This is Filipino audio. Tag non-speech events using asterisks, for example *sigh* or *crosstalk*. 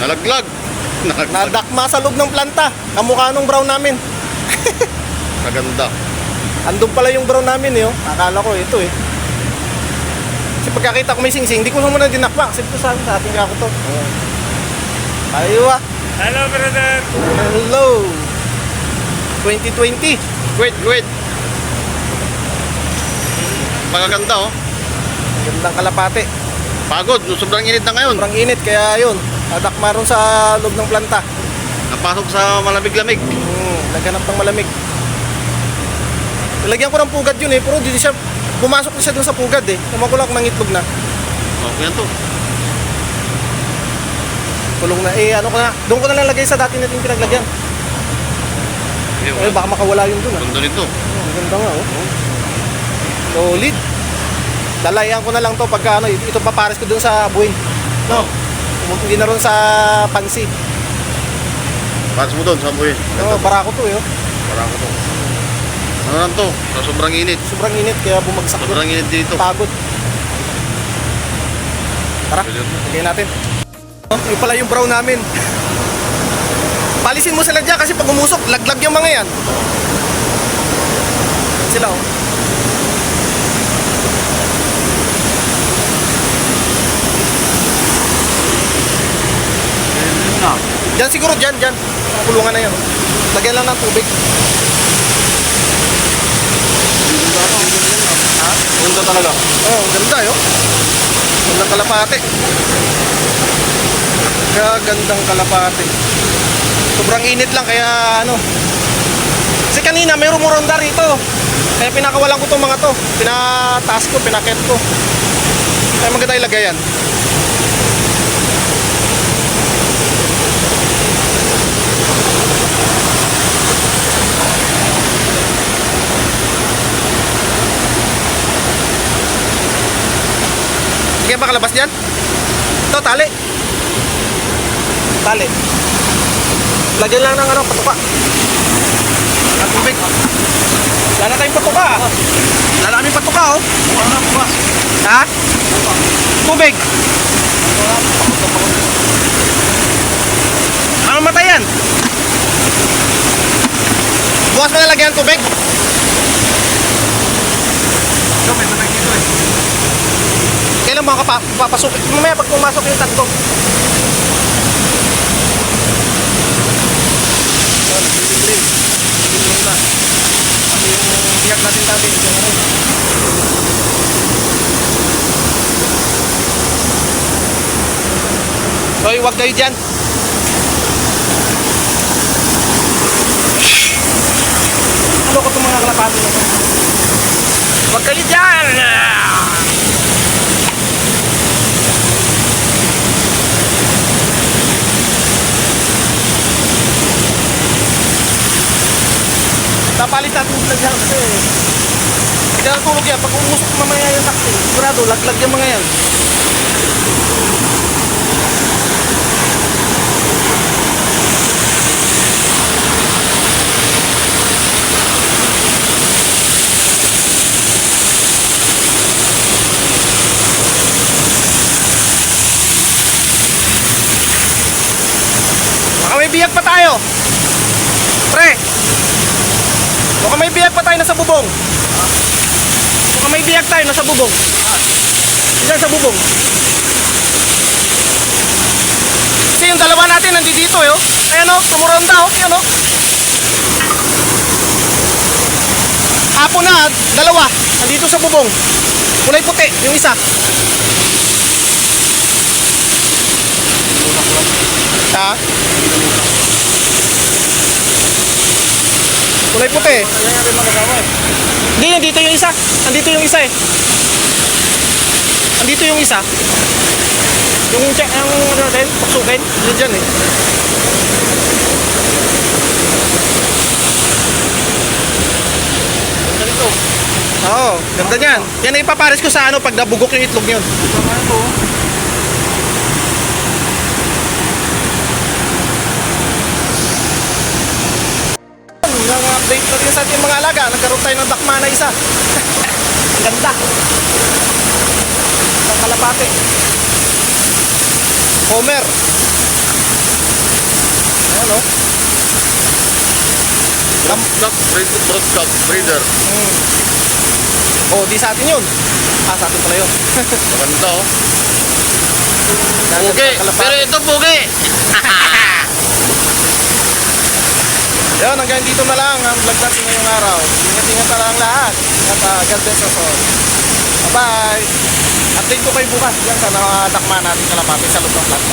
Nalaglag. Nalaglag. Nadakma sa loob ng planta. Kamukha nung brown namin. *laughs* Kaganda. Andun pala yung brown namin eh. Oh. Akala ko ito eh. Kasi pagkakita ko may singsing, hindi ko naman na dinakma. Kasi ito sa sa ating kako to. Ayo ah. Hello, brother. Hello. 2020. Wait, wait. Pagaganda oh. Gandang kalapate. Pagod. Sobrang init na ngayon. Sobrang init kaya yun. Nadakma ron sa loob ng planta. Napasok sa malamig-lamig. Hmm, naghanap ng malamig. Nilagyan ko ng pugad yun eh, pero di siya, pumasok na siya dun sa pugad eh. Naman ko lang mangitlog na. Okay yan to. Kulong na, eh ano ko na, doon ko na lang lagay sa dati natin pinaglagyan. Eh, Eh baka makawala yun dun ah. Ganda nito. Oh, ganda nga oh. Solid. Lalayan ko na lang to pagka ano, ito papares ko dun sa buwing. No. Hindi na ron sa pansi. Pass mo doon sa buhay. No, barako to eh. oh. Parang ko to. Ano lang to? Sa sobrang init. Sobrang init kaya bumagsak yun. Sobrang init dito. Pagod. Tara, lagay natin. Oh, yung pala yung brown namin. Palisin mo sila dyan kasi pag umusok, laglag yung mga yan. Sila oh. Diyan siguro, dyan. Ang kulungan na yan. Lagyan lang ng tubig. Ganda talaga. Oh, ang ganda yun. Gandang kalapate. Gagandang kalapate. Sobrang init lang kaya ano. Kasi kanina may rumuronda rito. Kaya pinakawalan ko tong mga to. Pinataas ko, pinakit ko. Kaya maganda ilagay yan. Kaya ba kalabas dyan? Ito, tali. Tali. Lagyan lang ng ano, patuka. Ang tubig. Lala tayong patuka. ah. Lala kaming patuka, oh. Ha? Tubig. Ano matay yan? Bukas mo na lagyan ng tubig. Ito, may tubig dito eh. Kailan mga kapa papasok? Mamaya pag pumasok yung tatlo. Biyak natin dati. Hoy, huwag kayo dyan. Ano ko itong mga kalapati na to? Huwag kayo dyan! Napalit natin yung vlog yan kasi hindi yan. Pag umusok mamaya yung taxi, sigurado, laglag yung mga yan. Baka may biyag pa tayo. Pre, Baka may biyag pa tayo nasa bubong. Baka may biyag tayo nasa bubong. Diyan sa bubong. Kasi yung dalawa natin nandito dito yo. Ayan o, tumuronda o. Ayan o. Apo na, dalawa. Nandito sa bubong. Kulay puti, yung isa. Ha? Kulay puti. Kaya natin magagawa. Hindi, nandito yung isa. Nandito yung isa eh. Nandito yung isa. Yung check, yung ano natin, pagsukin. Yun dyan eh. Oo, ganda niyan. Yan ang ipapares ko sa ano pag nabugok yung itlog yun. Tama ito. Yung update natin sa ating mga alaga, nagkaroon tayo ng dakma na isa. *laughs* Ang ganda. Ang kalapate. Homer. Ano? Broadstock breeder. Broadstock breeder. Hmm. Oh, di sa atin yun. Ah, sa atin pala yun. Maganda oh. Kalapate. Pero ito pugi. *laughs* Yun, hanggang dito na lang ang vlog natin ngayong araw. Ingat-ingat na lang lahat. At uh, God bless us all. Bye-bye! Update ko kayo bukas yan sa nakadakma natin kalapati sa loob ng plant.